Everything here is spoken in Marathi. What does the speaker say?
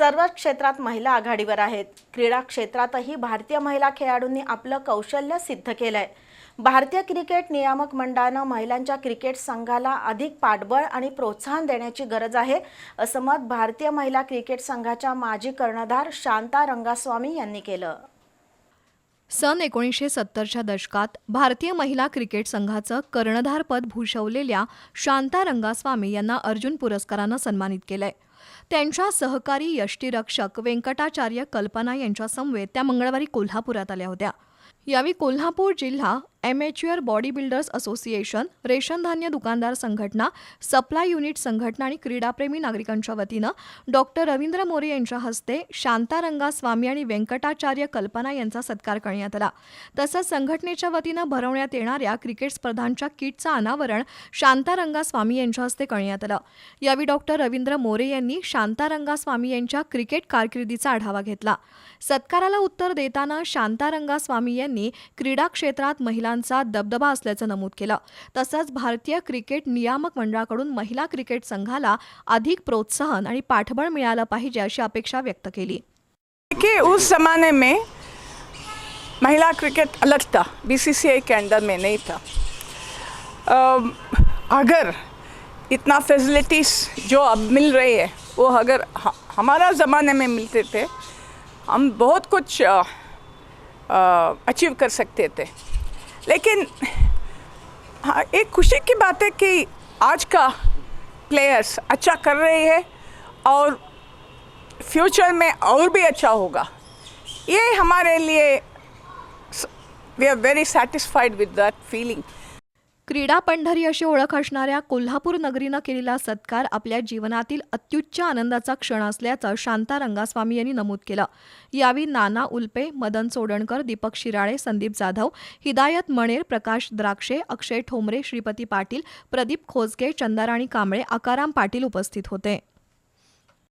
सर्वच क्षेत्रात महिला आघाडीवर आहेत. क्रीडा क्षेत्रातही भारतीय महिला खेळाडूंनी आपलं कौशल्य सिद्ध केलंय. भारतीय क्रिकेट नियामक मंडळानं महिलांच्या क्रिकेट संघाला अधिक पाठबळ आणि प्रोत्साहन देण्याची गरज आहे असं मत भारतीय महिला क्रिकेट संघाच्या माजी कर्णधार शांता रंगास्वामी यांनी केलं. सन एकोणीसशे सत्तरच्या दशकात भारतीय महिला क्रिकेट संघाचं कर्णधारपद भूषवलेल्या शांता रंगास्वामी यांना अर्जुन पुरस्कारानं सन्मानित केलंय. त्यांच्या सहकारी यष्टीरक्षक व्यंकटाचार्य कल्पना यांच्यासमवेत त्या मंगळवारी कोल्हापुरात आल्या होत्या. यावेळी कोल्हापूर जिल्हा amateur body builders association ration धान्य दुकानदार संघटना सप्लाय युनिट संघटना आणि क्रीडाप्रेमी नागरिकांच्या वतीनं डॉक्टर रवींद्र मोरे यांच्या हस्ते शांतारंगा स्वामी आणि व्यंकटाचार्य कल्पना यांचा सत्कार करण्यात आला. तसंच संघटनेच्या वतीनं भरवण्यात येणाऱ्या क्रिकेट स्पर्धांच्या किटचं अनावरण शांतारंगा स्वामी यांच्या हस्ते करण्यात आलं. यावेळी डॉक्टर रवींद्र मोरे यांनी शांतारंगा स्वामी यांच्या क्रिकेट कारकिर्दीचा आढावा घेतला. सत्काराला उत्तर देताना शांतारंगा स्वामी यांनी क्रीडा क्षेत्रात महिला महिलांचा दबदबा असल्याचं नमूद केलं. तसंच भारतीय क्रिकेट नियामक मंडळाकडून महिला क्रिकेट संघाला अधिक प्रोत्साहन आणि पाठबळ मिळालं पाहिजे अशी अपेक्षा व्यक्त केली. देखिए उस ज़माने में महिला क्रिकेट अलग था बीसीसीआई के अंडर में नहीं था। अम, अगर इतना फैसिलिटीज़ जो अब मिल रही है वो अगर हमारा ज़माने में मिलते थे हम बहुत कुछ अचीव कर सकते थे। लेकिन हाँ एक खुशी की बात है कि आज का प्लेयर्स अच्छा कर रहे हैं और फ्यूचर में और भी अच्छा होगा। ये हमारे लिए we are very satisfied with that feeling क्रीडा पंढरी अशी ओळख असणाऱ्या कोल्हापूर नगरीनं केलेला सत्कार आपल्या जीवनातील अत्युच्च आनंदाचा क्षण असल्याचं शांता रंगास्वामी यांनी नमूद केलं. यावेळी नाना उल्पे मदन सोडणकर दीपक शिराळे संदीप जाधव हिदायत मणेर प्रकाश द्राक्षे अक्षय ठोंबरे श्रीपती पाटील प्रदीप खोजके चंदाराणी कांबळे आकाराम पाटील उपस्थित होते.